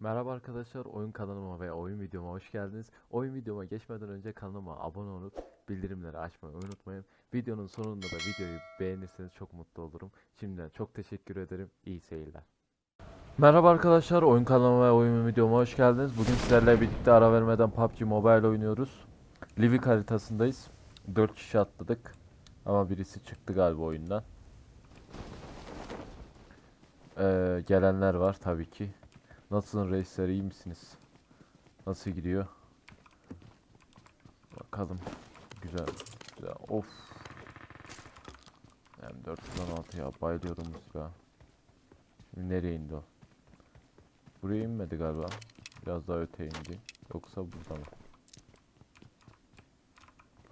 Merhaba arkadaşlar, oyun kanalıma ve oyun videoma hoş geldiniz. Oyun videoma geçmeden önce kanalıma abone olup bildirimleri açmayı unutmayın. Videonun sonunda da videoyu beğenirseniz çok mutlu olurum. Şimdiden çok teşekkür ederim. İyi seyirler. Merhaba arkadaşlar, oyun kanalıma ve oyun videoma hoş geldiniz. Bugün sizlerle birlikte ara vermeden PUBG Mobile oynuyoruz. Livik haritasındayız. 4 kişi atladık. Ama birisi çıktı galiba oyundan. Ee, gelenler var tabii ki. Nasılsın reisler iyi misiniz? Nasıl gidiyor? Bakalım. Güzel. Güzel. Of. M416 ya bayılıyorum. Şimdi nereye indi o? Buraya inmedi galiba. Biraz daha öte indi. Yoksa burada mı?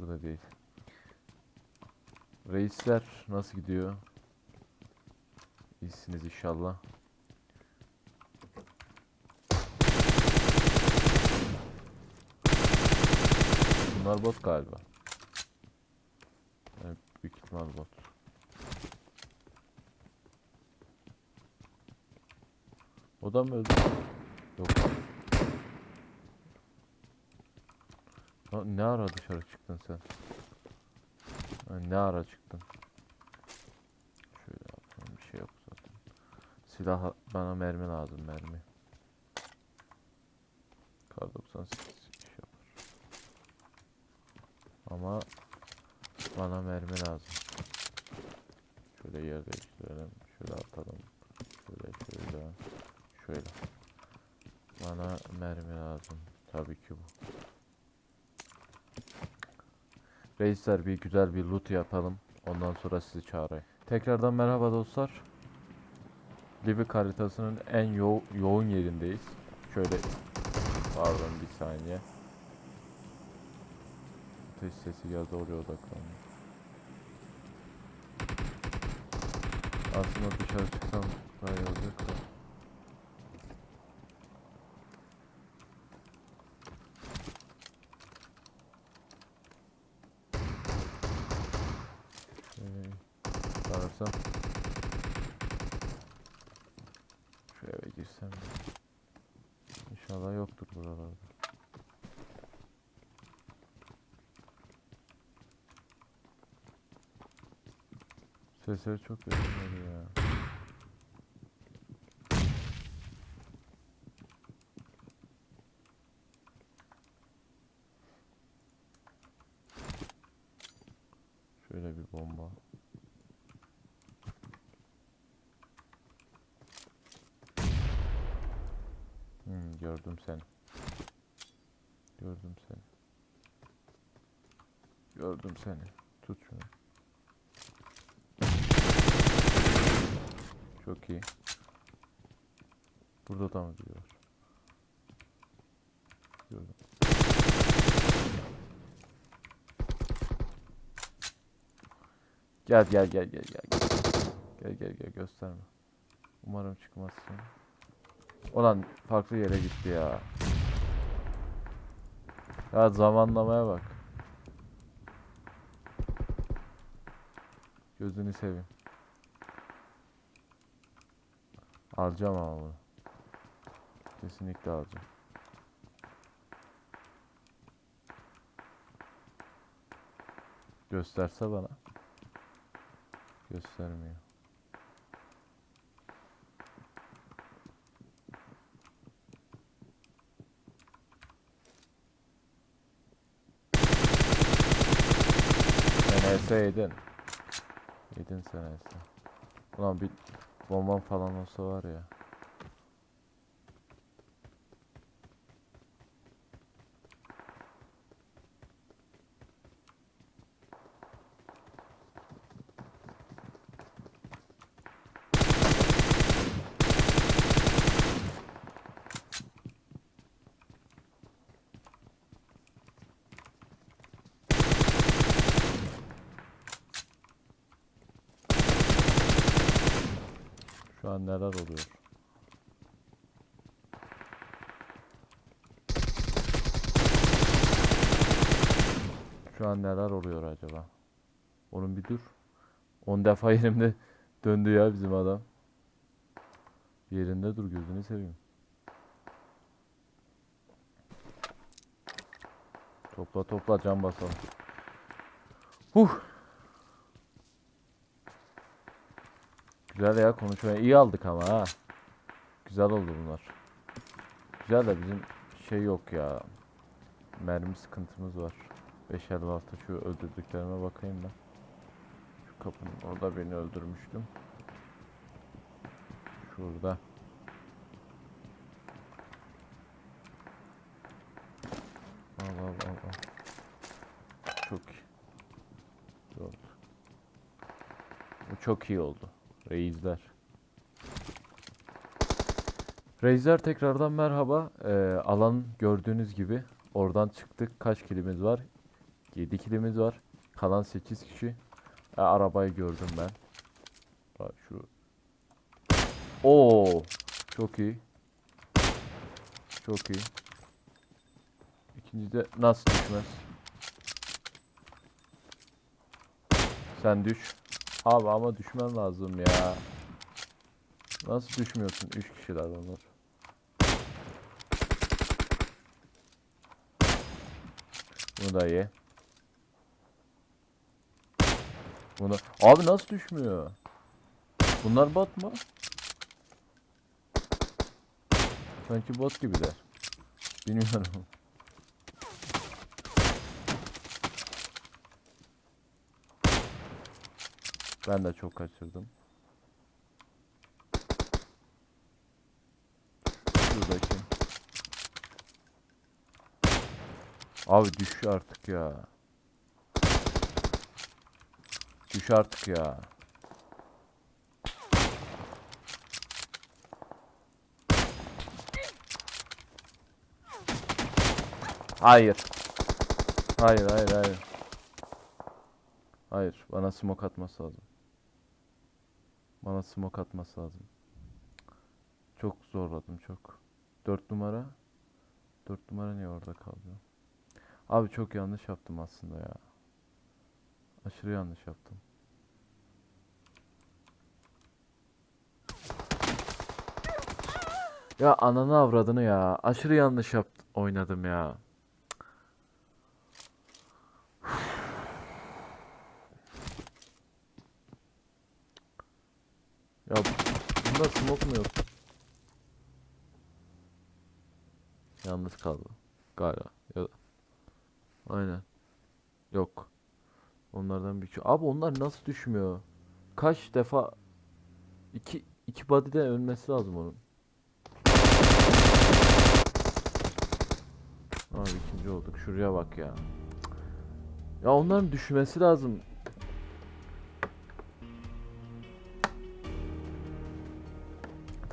Burada değil. Reisler nasıl gidiyor? İyisiniz inşallah. Bunlar bot galiba. Evet, büyük ihtimal bot. O da mı öldü? Yok. Ha, ne ara dışarı çıktın sen? Ha, ne ara çıktın? Şöyle yapalım bir şey yok zaten. Silah bana mermi lazım mermi. Kar 98 iş yapar. Ama bana mermi lazım. Şöyle yer değiştirelim. Şöyle atalım. Şöyle şöyle. Şöyle. Bana mermi lazım. Tabii ki bu. Reisler bir güzel bir loot yapalım. Ondan sonra sizi çağırayım. Tekrardan merhaba dostlar. Livik haritasının en yo yoğun yerindeyiz. Şöyle pardon bir saniye. Ateş sesi geldi oraya odaklandım. Aslında dışarı çıksam daha iyi olacak da. Ee, sanırsam şu eve girsem. İnşallah yoktur buralarda. Sesleri çok geliyor ya. Şöyle bir bomba. Gördüm seni. Gördüm seni. Gördüm seni. Tut şunu. Çok iyi. Burada da mı var? Gördüm. Gel gel gel gel. Gel gel gel, gel gösterme. Umarım çıkmazsın. Ulan farklı yere gitti ya. Ya zamanlamaya bak. Gözünü seveyim. Alacağım ama bunu. Kesinlikle alacağım. Gösterse bana. Göstermiyor. Sen ES yedin. Yedin sen ES. Ulan bir bomban falan olsa var ya. An neler oluyor? Şu an neler oluyor acaba? Onun bir dur. 10 defa yerimde döndü ya bizim adam. Yerinde dur gözünü seveyim. Topla topla can basalım. Huh. Güzel ya konuşmaya iyi aldık ama ha. Güzel oldu bunlar. Güzel de bizim şey yok ya. Mermi sıkıntımız var. 5 hafta şu öldürdüklerime bakayım ben. Şu kapının orada beni öldürmüştüm. Şurada. Al al al al. Çok iyi. Oldu. Bu çok iyi oldu. Reisler. Reisler tekrardan merhaba. Ee, alan gördüğünüz gibi oradan çıktık. Kaç kilimiz var? 7 kilimiz var. Kalan 8 kişi. E, arabayı gördüm ben. Bak şu. Oo, çok iyi. Çok iyi. İkinci de nasıl düşmez? Sen düş. Abi ama düşmen lazım ya. Nasıl düşmüyorsun? 3 kişiler onlar. Bunu da ye. Bunu... Abi nasıl düşmüyor? Bunlar bot mu? Sanki bot gibiler. Bilmiyorum. Ben de çok kaçırdım. Şuradaki. Abi düş artık ya. Düş artık ya. Hayır. Hayır, hayır, hayır. Hayır, bana smoke atması lazım. Bana smoke atması lazım. Çok zorladım çok. 4 numara. 4 numara niye orada kaldı? Abi çok yanlış yaptım aslında ya. Aşırı yanlış yaptım. Ya ananı avradını ya. Aşırı yanlış yaptım. Oynadım ya. Ya bunda smoke mu yok? Yalnız kaldı. Galiba. Ya Aynen. Yok. Onlardan bir Abi onlar nasıl düşmüyor? Kaç defa iki iki body'de ölmesi lazım onun. Abi ikinci olduk. Şuraya bak ya. Ya onların düşmesi lazım.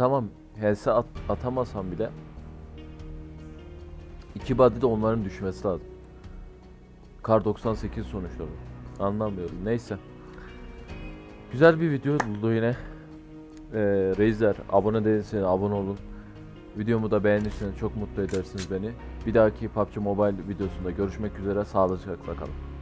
Tamam. HS at atamasam bile iki body de onların düşmesi lazım. Kar 98 sonuçta bu. Anlamıyorum. Neyse. Güzel bir video buldu yine. Ee, Reisler abone değilseniz abone olun. Videomu da beğenirseniz çok mutlu edersiniz beni. Bir dahaki PUBG Mobile videosunda görüşmek üzere. Sağlıcakla kalın.